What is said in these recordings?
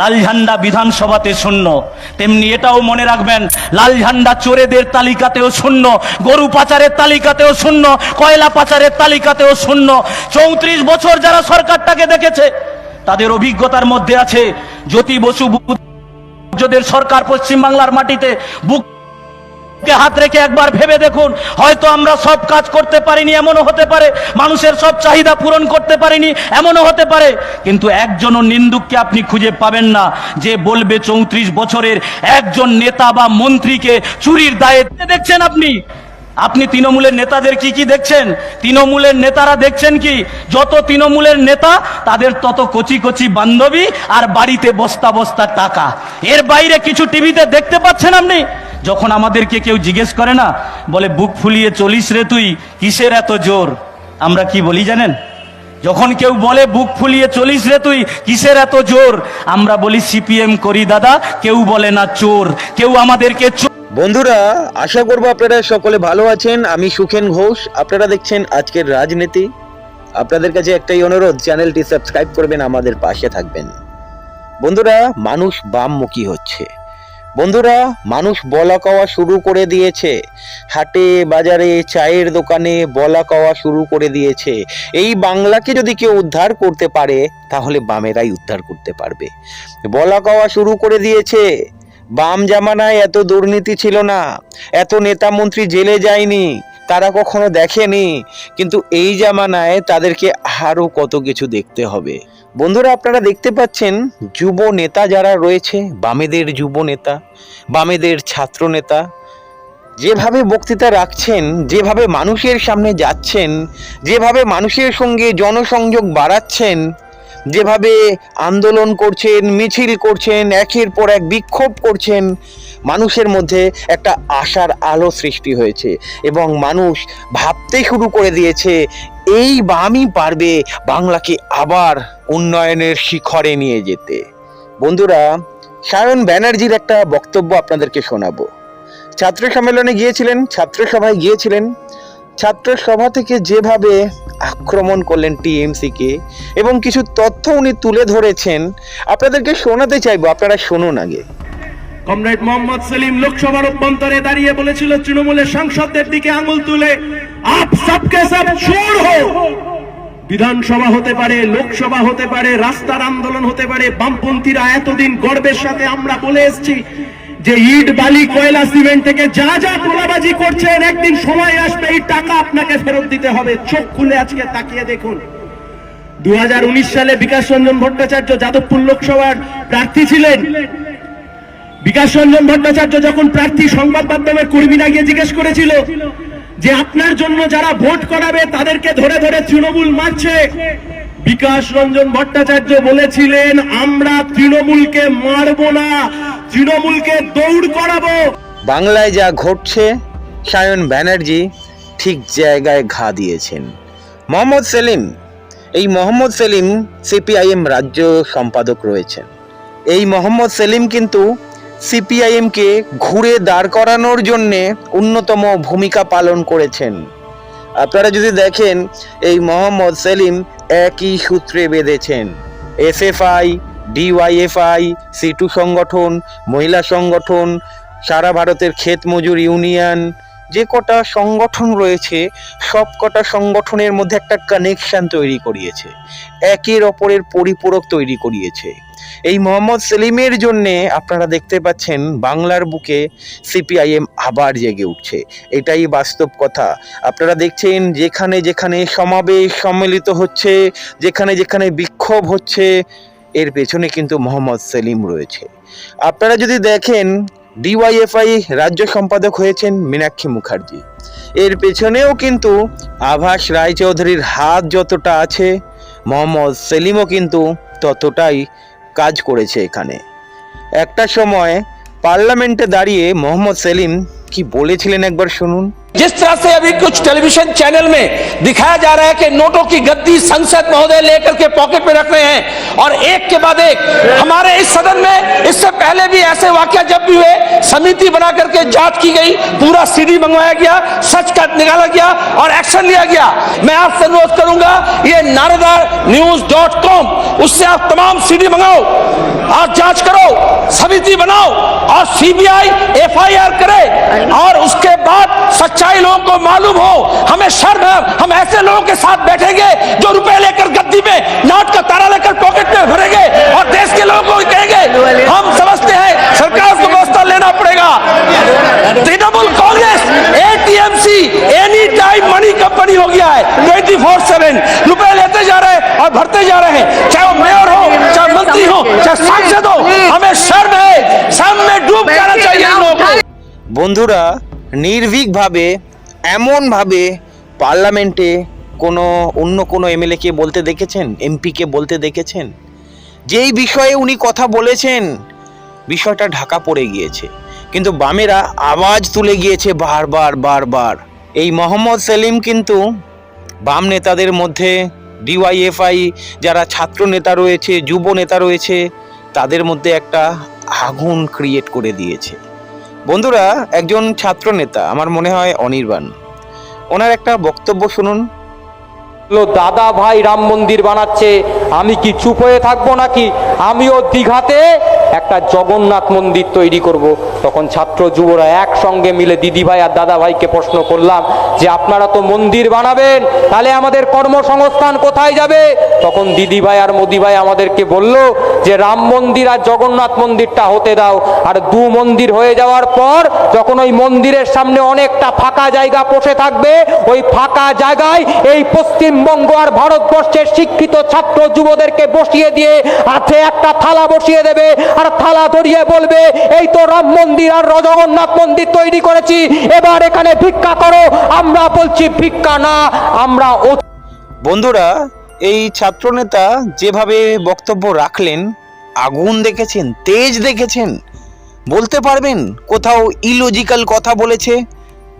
লাল ঝান্ডা বিধানসভাতে শূন্য। তেমনি এটাও মনে রাখবেন লাল ঝান্ডা চোরেদের তালিকাতেও শূন্য, গরু পাচারের তালিকাতেও শূন্য, কয়লা পাচারের তালিকাতেও শূন্য। চৌত্রিশ বছর যারা সরকারটাকে দেখেছে, তাদের অভিজ্ঞতার মধ্যে আছে, জ্যোতি বসু সরকার পশ্চিমবাংলার মাটিতে বুক হাত রেখে একবার ভেবে দেখুন। হয়তো আমরা সব কাজ করতে পারিনি, এমনও হতে পারে। মানুষের সব চাহিদা পূরণ করতে পারিনি, এমনও হতে পারে। কিন্তু একজনও নিন্দুককে আপনি খুঁজে পাবেন না, যে বলবে চৌত্রিশ বছরের একজন নেতা বা মন্ত্রীকে চুরির দায়ে দেখছেন আপনি? আপনি তৃণমূলের নেতাদের কি কি দেখছেন? তৃণমূলের নেতারা দেখছেন কি? যত তৃণমূলের নেতা, তাদের তত কচি কচি বান্ধবী আর বাড়িতে বস্তা বস্তা টাকা। এর বাইরে কিছু টিভিতে দেখতে পাচ্ছেন আপনি? যখন আমাদেরকে কেউ জিজ্ঞেস করে না, বলে, বুক ফুলিয়ে চলিস রে তুই, কিসের এত জোর? আমরা কি বলি জানেন? যখন কেউ বলে, বুক ফুলিয়ে চলিস রে তুই, কিসের এত জোর? আমরা বলি, সিপিএম করি দাদা, কেউ বলে না চোর, কেউ আমাদেরকে বন্ধুরা, আশা করব আপনারা সকলে ভালো আছেন। আমি সুখেন ঘোষ। আপনারা দেখছেন আজকের রাজনীতি। আপনাদের কাছে একটাই অনুরোধ, চ্যানেলটি সাবস্ক্রাইব করবেন, আমাদের পাশে থাকবেন। বন্ধুরা, মানুষ বামমুখী হচ্ছে। বন্ধুরা, মানুষ বলা কওয়া শুরু করে দিয়েছে। হাটে, বাজারে, চায়ের দোকানে বলা কওয়া শুরু করে দিয়েছে। এই বাংলাকে যদি কেউ উদ্ধার করতে পারে, তাহলে বামেরাই উদ্ধার করতে পারবে। বলা কওয়া শুরু করে দিয়েছে, বাম জামানায় এত দুর্নীতি ছিল না, এত নেতা মন্ত্রী জেলে যায়নি তারা কখনো দেখেনি, কিন্তু এই জামানায় তাদেরকে আরও কত কিছু দেখতে হবে। বন্ধুরা, আপনারা দেখতে পাচ্ছেন যুব নেতা যারা রয়েছে, বামেদের যুব নেতা, বামেদের ছাত্র নেতা, যেভাবে বক্তৃতা রাখছেন, যেভাবে মানুষের সামনে যাচ্ছেন, যেভাবে মানুষের সঙ্গে জনসংযোগ বাড়াচ্ছেন যেভাবে আন্দোলন করছেন, মিছিল করছেন, একের পর এক বিক্ষোভ করছেন, মানুষের মধ্যে একটা আশার আলো সৃষ্টি হয়েছে এবং মানুষ ভাবতে শুরু করে দিয়েছে, এই বামই পারবে বাংলাকে আবার উন্নয়নের শিখরে নিয়ে যেতে। বন্ধুরা, সায়ন ব্যানার্জির একটা বক্তব্য আপনাদেরকে শোনাবো। ছাত্র সম্মেলনে গিয়েছিলেন, ছাত্রসভায় গিয়েছিলেন। ছাত্রসভা থেকে যেভাবে আক্রমণ করলেন টিএমসি কে এবং কিছু তথ্য উনি তুলে ধরেছেন। আপনাদেরকে শোনাতে চাইব, আপনারা শুনুন আগে। কমরেড মোহাম্মদ সেলিম লোকসভার অভ্যন্তরে দাঁড়িয়ে বলেছিল, তৃণমূলের সাংসদদের দিকে আঙুল তুলে আপ সবকে সব চোর হো বিধানসভা হতে পারে, লোকসভা হতে পারে, রাস্তার আন্দোলন হতে পারে, বামপন্থীরা এতদিন গর্বের সাথে আমরা বলে এসেছি যে ইট, বালি, কয়লা, সিমেন্ট থেকে যা যা তোলাবাজি করছেন, একদিন সময় আসবে, এই টাকা আপনাকে ফেরত দিতে হবে। চোখ খুলে আজকে তাকিয়ে দেখুন। দু সালে বিকাশ রঞ্জন ভট্টাচার্য যাদবপুর লোকসভার প্রার্থী ছিলেন। বিকাশ রঞ্জন ভট্টাচার্য যখন প্রার্থী সংবাদ মাধ্যমের কর্মীরা গিয়ে জিজ্ঞেস করেছিল যে আপনার জন্য যারা ভোট করাবে, তাদেরকে ধরে ধরে তৃণমূল মারছে। বিকাশ রঞ্জন ভট্টাচার্য বলেছিলেন, আমরা তৃণমূলকে মারবো না, তৃণমূলকে দৌড় করাবো। বাংলায় যা ঘটছে, সায়ন ব্যানার্জি ঠিক জায়গায় ঘা দিয়েছেন। মোহাম্মদ সেলিম, এই মোহাম্মদ সেলিম সিপিআইএম রাজ্য সম্পাদক রয়েছেন। এই মোহাম্মদ সেলিম কিন্তু সিপিআইএমকে ঘুরে দাঁড় করানোর জন্যে অন্যতম ভূমিকা পালন করেছেন। আপনারা যদি দেখেন, এই মোহাম্মদ সেলিম একই সূত্রে বেঁধেছেন। এসএফআই, ডিওয়াইএফআই, সিটু সংগঠন, মহিলা সংগঠন সারা ভারতের ক্ষেত মজুর ইউনিয়ন, যে কটা সংগঠন রয়েছে, সব কটা সংগঠনের মধ্যে একটা কানেকশন তৈরি করিয়েছে। একের অপরের পরিপূরক তৈরি করিয়েছে। এই মোহাম্মদ সেলিমের জন্যে আপনারা দেখতে পাচ্ছেন বাংলার বুকে সিপিআইএম আবার জেগে উঠছে। এটাই বাস্তব কথা। আপনারা দেখছেন যেখানে যেখানে সমাবেশ সম্মিলিত হচ্ছে, যেখানে যেখানে বিক্ষোভ হচ্ছে, এর পেছনে কিন্তু মোহাম্মদ সেলিম রয়েছে। আপনারা যদি দেখেন ডিওয়াইএফআই রাজ্য সম্পাদক হয়েছেন মীনাক্ষী মুখার্জি। এর পেছনেও কিন্তু আভাস রায়চৌধুরীর হাত যতটা আছে, মোহাম্মদ সেলিমও কিন্তু ততটাই কাজ করেছে এখানে। একটা সময় পার্লামেন্টে দাঁড়িয়ে মোহাম্মদ সেলিম কি বলেছিলেন একবার শুনুন। जिस तरह से अभी कुछ टेलीविज़न चैनल में दिखाया जा रहा है कि नोटों की गद्दी संसद महोदय लेकर के पॉकेट में रख रहे हैं, और एक के बाद एक, हमारे इस सदन में इससे पहले भी ऐसे वाक्य जब भी हुए, समिति बना करके जाँच की गई, पूरा सीडी मंगवाया गया, सच का निकाला गया, और एक्शन लिया गया। मैं आपसे अनुरोध करूँगा, ये नारेदार न्यूज़ डॉट कॉम उससे आप तमाम सीडी मंगाओ और जाँच करो, समिति बनाओ, और सीबीआई एफआईआर करे, और उसके बाद सच्चाई लोगों को मालूम हो हमें शर्म है हम ऐसे लोगों के साथ बैठेंगे जो रुपए लेकर गद्दी में नोट का तारा लेकर पॉकेट में भरेंगे और देश के लोगों को कहेंगे हम समझते हैं सरकार को व्यवस्था लेना पड़ेगा Trinamool Congress ATMC any time money company हो गया है ट्वेंटी फोर सेवन रुपए लेते जा रहे हैं और भरते जा रहे हैं चाहे वो मेयर हो चाहे मंत्री हो चाहे सांसद हो हमें शर्म है शर्म में डूब जाना चाहिए इन लोगों को বন্ধুরা নির্ভীকভাবে, এমনভাবে পার্লামেন্টে কোনো অন্য কোনো এমএলএকে বলতে দেখেছেন? এমপিকে বলতে দেখেছেন? যেই বিষয়ে উনি কথা বলেছেন, বিষয়টা ঢাকা পড়ে গিয়েছে। কিন্তু বামেরা আওয়াজ তুলে গিয়েছে বারবার বারবার। এই মোহাম্মদ সেলিম কিন্তু বাম নেতাদের মধ্যে, ডিওয়াইএফআই যারা ছাত্র নেতা রয়েছে, যুব নেতা রয়েছে, তাদের মধ্যে একটা আগুন ক্রিয়েট করে দিয়েছে। বন্ধুরা, একজন ছাত্র নেতা আমার মনে হয় অনির্বাণ। ওনার একটা বক্তব্য শুনুন। দাদা ভাই রাম মন্দির বানাচ্ছে, আমি কি চুপ হয়ে থাকব নাকি? আমিও দীঘাতে একটা জগন্নাথ মন্দির তৈরি করব। তখন ছাত্র যুবরা একসঙ্গে মিলে দিদি ভাই আর দাদা ভাইকে প্রশ্ন করলাম যে আপনারা তো মন্দির বানাবেন, তাহলে আমাদের কর্মসংস্থান কোথায় যাবে? তখন দিদি ভাই আর মোদি ভাই আমাদেরকে বলল যে, রাম মন্দির আর জগন্নাথ মন্দিরটা হতে দাও। আর দু মন্দির হয়ে যাওয়ার পর, যখন ওই মন্দিরের সামনে অনেকটা ফাঁকা জায়গা বসে থাকবে, ওই ফাঁকা জায়গায় এই পশ্চিমবঙ্গ আর ভারতবর্ষের শিক্ষিত ছাত্র যুবদেরকে বসিয়ে দিয়ে হাতে একটা থালা বসিয়ে দেবে। আর থালা ধরিয়ে বলবে, এই তো রাম মন্দির আর জগন্নাথ মন্দির তৈরি করেছি, এবার এখানে ভিক্ষা করো আমরা বলছি ভিক্ষা না আমরা বন্ধুরা এই ছাত্রনেতা যেভাবে বক্তব্য রাখলেন আগুন দেখেছেন তেজ দেখেছেন বলতে পারবেন কোথাও ইলজিক্যাল কথা বলেছে?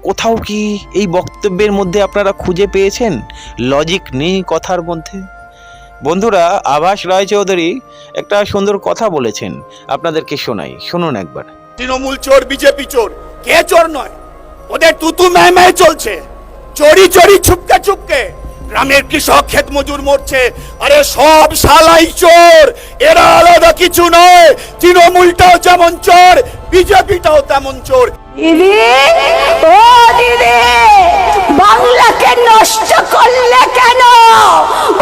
কোথাও কি এই বক্তব্যের মধ্যে আপনারা খুঁজে পেয়েছেন? লজিক নেই কথার মধ্যে। বন্ধুরা আভাস রায়চৌধুরী একটা সুন্দর কথা বলেছেন। আপনাদেরকে শোনাই শুনুন একবার। তৃণমূল চোর বিজেপি চোর কে চোর নয়? ওদের তুতু চলছে। চোরি চোরি ছুপকে ছুপকে গ্রামের কৃষক ক্ষেত মজুর মরছে। আরে সব শালাই চোর, এরা আলাদা কিছু নয়। তৃণমূলটাও যেমন চোর, বিজেপিটাও তেমন চোর। দিদি ও দিদি, বাংলাকে নষ্ট করলে কেন?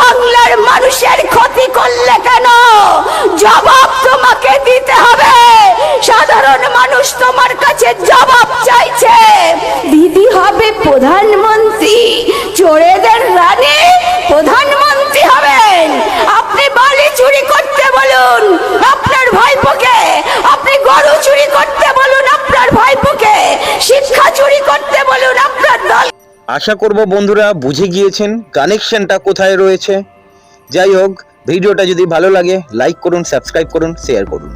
বাংলার মানুষের ক্ষতি করলে কেন? জবাব তোমাকে আশা করব বন্ধুরা বুঝে গিয়েছেন কানেকশনটা কোথায় রয়েছে। যাই হোক, ভিডিওটা যদি ভালো লাগে লাইক করুন সাবস্ক্রাইব করুন শেয়ার করুন।